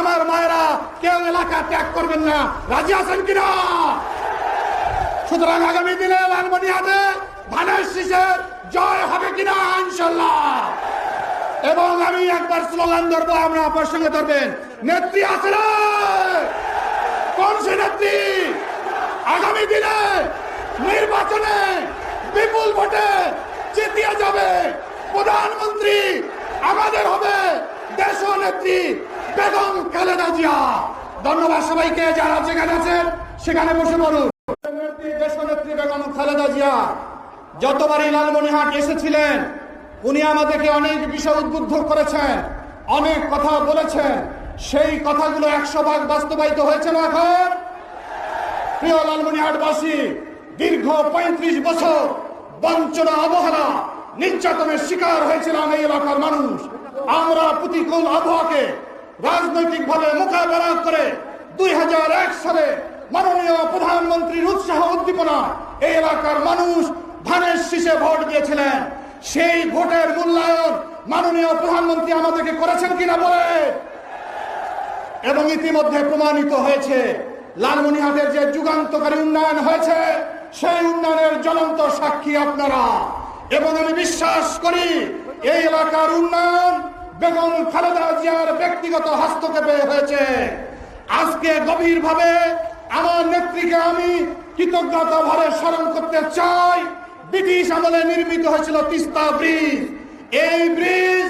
আমার মায়েরা কেউ এলাকা ত্যাগ করবেন না। রাজি আছেন কিনা? সুতরাং আগামী দিনে লালমনিহাটে ধানের শীষের জয় হবে কিনা ইনশাল্লাহ এবং আমি একবার স্লোগান ধরবো আমরা আপনার সঙ্গে ধরবেন। নেত্রী আছে কোন সে নেত্রী? আগামী দিনে নির্বাচনে বিপুল ভোটে জিতিয়ে যাবে প্রধানমন্ত্রী। আমাদের হবে দেশ নেত্রী বেগম খালেদা জিয়া, ধন্যবাদ সবাইকে যারা যেখানে আছেন, সেখানে বসে বলুন দেশনেত্রী বেগম খালেদা জিয়া, যতবারই লালমনিহাট এসেছিলেন, উনি আমাদেরকে অনেক বিষয় উদ্বুদ্ধ করেছেন, অনেক কথা বলেছেন। সেই কথাগুলো একশো ভাগ বাস্তবায়িত হয়েছে না এখন? প্রিয় লালমনিহাটবাসী দীর্ঘ পঁয়ত্রিশ বছর বঞ্চনা, অবহেলা, নির্যাতনের শিকার হয়েছিলাম এই এলাকার মানুষ। আমরা প্রতিকূল আবহাওয়াকে রাজনৈতিকভাবে মোকাবেলা করে দুই হাজার এক সালে মাননীয় প্রধানমন্ত্রীর উৎসাহ উদ্দীপনা, এই এলাকার মানুষ ধানের শীষে ভোট দিয়েছিলেন। সেই ভোটের মূল্যায়ন মাননীয় প্রধানমন্ত্রী আমাদেরকে করেছেন কিনা বলে? এবং ইতিমধ্যে প্রমাণিত হয়েছে, লালমনিহাটের যে যুগান্তকারী উন্নয়ন হয়েছে, সেই উন্নয়নের জ্বলন্ত সাক্ষী আপনারা। এবং আমি বিশ্বাস করি, এই এলাকার উন্নয়ন বেগম খালেদা জিয়ার ব্যক্তিগত হস্তক্ষেপে হয়েছে। আজকে গভীরভাবে আমার নেত্রীকে আমি কৃতজ্ঞতা ভরে স্মরণ করতে চাই। ব্রিটিশ আমলে নির্মিত হয়েছিল তিস্তা ব্রিজ। এই ব্রিজ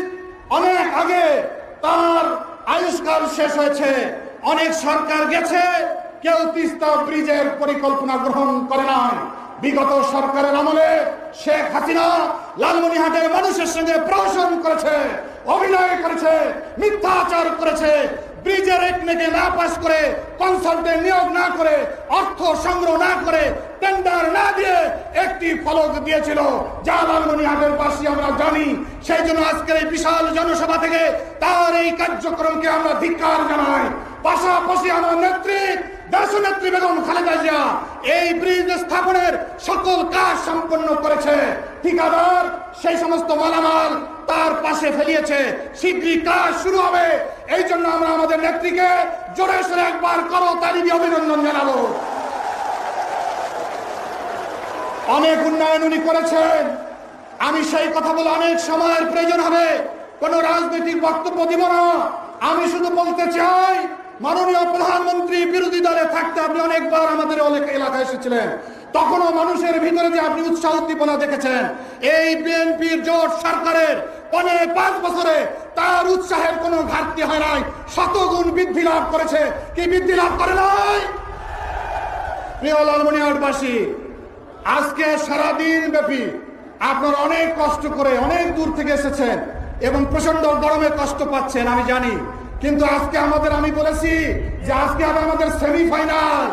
অনেক আগে তার আয়ুষ্কাল শেষ হয়েছে। অনেক সরকার গেছে, কেউ তিস্তা ব্রিজের পরিকল্পনা গ্রহণ করে নাই। বিগত সরকারের আমলে শেখ হাসিনা লালমনিহাটের মানুষের সঙ্গে প্রহসন করেছে, অভিনয় করেছে, মিথ্যাচার করেছে, ব্রিজের একনেকে না পাস করে কনসালটেন্ট নিয়োগ না করে, অর্থ সংগ্রহ না করে টেন্ডার না দিয়ে একটি ফলক দিয়েছিল। যা লালমনিহাটের পাশে আমরা জানি। সেই জন্য আজকের এই বিশাল জনসভা থেকে তার এই কার্যক্রমকে আমরা ধিক্কার জানাই। পাশাপাশি আমার নেত্রী দেশ নেত্রী বেগম খালেদা জিয়া এই ব্রিজ স্থাপনের সকল কাজ সম্পন্ন করেছে। ঠিকাদার, সেই সমস্ত মালামাল তার পাশে ফেলিয়েছে। শীঘ্রই কাজ শুরু হবে। এই জন্য আমরা আমাদের নেত্রীকে জোরে সোরে একবার করো দিয়ে অভিনন্দন জানাব। অনেক উন্নয়ন উনি করেছেন। আমি সেই কথা বলে অনেক সময়ের প্রয়োজন হবে। কোন রাজনৈতিক বক্তব্য দিব না। আমি শুধু বলতে চাই, মাননীয় প্রধানমন্ত্রী বিরোধী দলে থাকতে আপনি অনেকবার আমাদের অনেক এলাকায় এসেছিলেন। তখনও মানুষের ভিতরে যে আপনি উৎসাহ উদ্দীপনা দেখেছেন, এই বিএনপির জোট সরকারের পনে পাঁচ বছরে তার উৎসাহের কোনো ঘাটতি হয় নাই। শতগুণ বৃদ্ধি লাভ করেছে। কি বৃদ্ধি লাভ করে নাই? প্রিয় লালমনিহাটবাসী আজকে সারাদিন ব্যাপী আপনার অনেক কষ্ট করে, অনেক দূর থেকে এসেছেন। এবং প্রচণ্ড গরমে কষ্ট পাচ্ছেন, আমি জানি। কিন্তু আজকে আমাদের, আমি বলেছি যে আজকে হবে আমাদের সেমিফাইনাল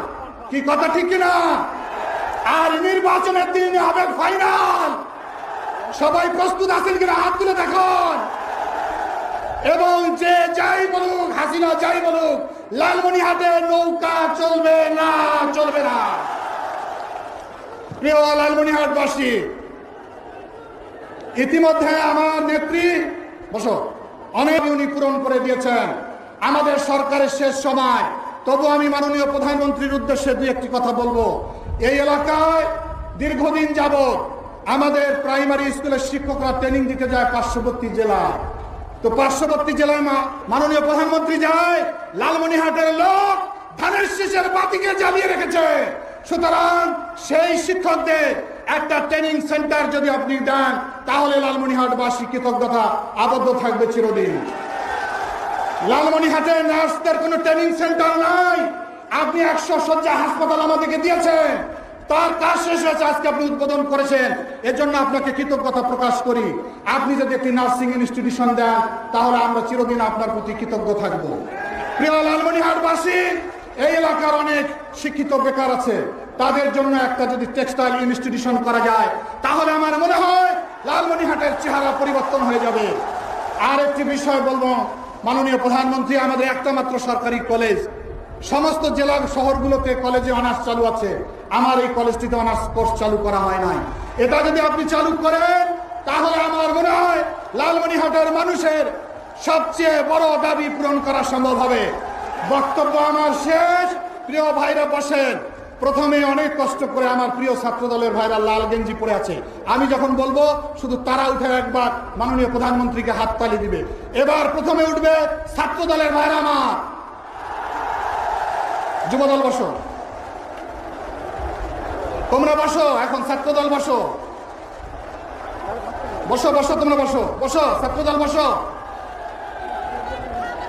কি কথা, ঠিক কিনা আর নির্বাচনের দিন হবে ফাইনাল সবাই প্রস্তুত আছেন কিনা? হাত তুলে দেখুন। এবং যে যাই বলুক, হাসিনা যাই বলুক লালমনিহাটে নৌকা চলবে না চলবে না। প্রিয় লালমনিহাটবাসী ইতিমধ্যে আমার নেত্রী, বসো, অনেক উনি পূরণ করে দিয়েছেন। আমাদের সরকারের শেষ সময়। তবু আমি মাননীয় প্রধানমন্ত্রীর উদ্দেশ্যে দুই একটি কথা বলব। এই এলাকায় দীর্ঘদিন যাবৎ আমাদের প্রাইমারি স্কুলের শিক্ষকরা ট্রেনিং দিতে যায় পার্শ্ববর্তী জেলায় তো পার্শ্ববর্তী জেলায় মাননীয় প্রধানমন্ত্রী যায় লালমনিহাটের লোক ধানের শীষের বাতিকে জ্বালিয়ে রেখেছে। সুতরাং সেই শিক্ষকদের একটা ট্রেনিং সেন্টার যদি আপনি দেন, তাহলে লালমনিহাটবাসী কৃতজ্ঞতা আবদ্ধ থাকবে চিরদিন। লালমনিহাটে নার্সদের কোনো ট্রেনিং সেন্টার নাই। আপনি একশো শয্যা হাসপাতাল আমাদেরকে দিয়েছেন। তার কাজ শেষ হয়েছে, আজকে আপনি উদ্বোধন করেছেন। এর জন্য আপনাকে কৃতজ্ঞতা প্রকাশ করি। আপনি যদি একটি নার্সিং ইনস্টিটিউশন দেন, তাহলে আমরা চিরদিন আপনার প্রতি কৃতজ্ঞ থাকব। প্রিয় লালমনিহাটবাসী এই এলাকার অনেক শিক্ষিত বেকার আছে। তাদের জন্য একটা যদি টেক্সটাইল ইনস্টিটিউশন করা যায়, তাহলে আমার মনে হয় লালমনিহাটের চেহারা পরিবর্তন হয়ে যাবে। আর একটি বিষয় বলব, মাননীয় প্রধানমন্ত্রী, আমাদের একটা মাত্র সরকারি কলেজ। সমস্ত জেলা শহরগুলোতে কলেজে অনার্স চালু আছে। আমার এই কলেজটিতে অনার্স কোর্স চালু করা হয় নাই। এটা যদি আপনি চালু করেন, তাহলে আমার মনে হয় লালমনিহাটের মানুষের সবচেয়ে বড় দাবি পূরণ করা সম্ভব হবে। বক্তব্য আমার শেষ। প্রিয় ভাইরা বসেন। প্রথমে অনেক কষ্ট করে আমার প্রিয় ছাত্র দলের ভাইরা লাল গেঞ্জি পরে আছে। আমি যখন বলব, শুধু তারা উঠে একবার মাননীয় প্রধানমন্ত্রীকে হাত হাততালি দিবে। এবার প্রথমে উঠবে ছাত্র দলের ভাইরা আমার। যুবদল বসো। তোমরা বসো, এখন ছাত্র দল বসো। বসো বসো, তোমরা বসো। বসো ছাত্র দল বসো।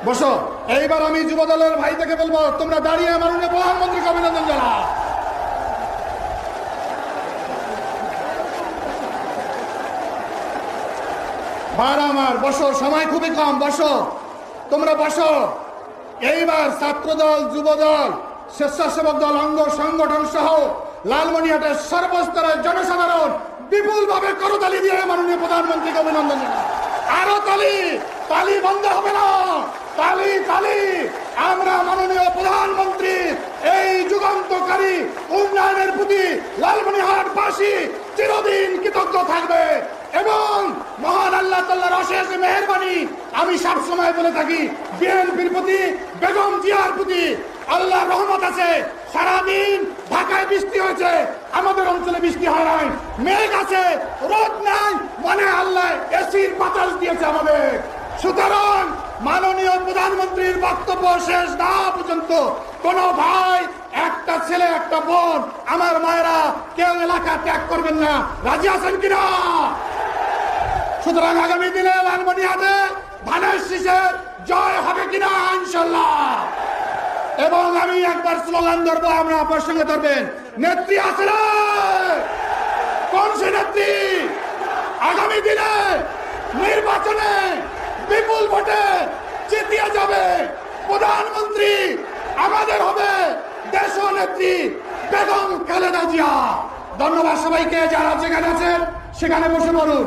বসো। এইবার আমি যুব দলের ভাই থেকে বলব তোমরা দাঁড়িয়ে মাননীয় প্রধানমন্ত্রীকে অভিনন্দন জানা ভাড়া আমার, বসো, সময় খুবই কম, বসো। তোমরা বসো। এইবার ছাত্রদল, যুবদল, স্বেচ্ছাসেবক দল, অঙ্গ সংগঠন সহ লালমনিহাটের সর্বস্তরের জনসাধারণ বিপুল ভাবে করতালি দিয়ে মাননীয় প্রধানমন্ত্রীকে অভিনন্দন জানায় আরও তালি তালি বন্ধ হবে না। তালি তালি। আমরা মাননীয় প্রধানমন্ত্রী, এই যুগান্তকারী উন্নয়নের প্রতি লালমনিহাটবাসী চিরদিন কৃতজ্ঞ থাকবে। এবং মহান আল্লাহ তাল্লাহর অশেষ মেহরবানি আমি সবসময় বলে থাকি বিএনপির প্রতি, বেগম জিয়ার প্রতি আল্লাহ রহমত আছে। সারাদিন ঢাকায় বৃষ্টি হয়েছে, আমাদের অঞ্চলে বৃষ্টি হয় নাই। মেঘ আছে, রোদ নাই মানে আল্লাহ এসির বাতাস দিয়েছে আমাদের। সুতরাং মাননীয় প্রধানমন্ত্রীর বক্তব্য শেষ না পর্যন্ত কোন ভাই, একটা ছেলে, একটা বোন, আমার মায়েরা কেউ এলাকা ত্যাগ করবেন না। রাজি আছেন কিনা? সুতরাং আগামী দিনে লালমনিহাটে ধানের জয় হবে কিনা ইনশাল্লাহ এবং আমি একবার স্লোগান ধরবো, আমরা আপনার সঙ্গে ধরবেন। নেত্রী আছে? কোন সে নেত্রী? আগামী দিনে নির্বাচনে বিপুল ভোটে জিতিয়ে যাবে। প্রধানমন্ত্রী আমাদের হবে দেশ নেত্রী বেগম খালেদা জিয়া। ধন্যবাদ সবাইকে, যারা যেখানে আছেন, সেখানে বসে পড়ুন।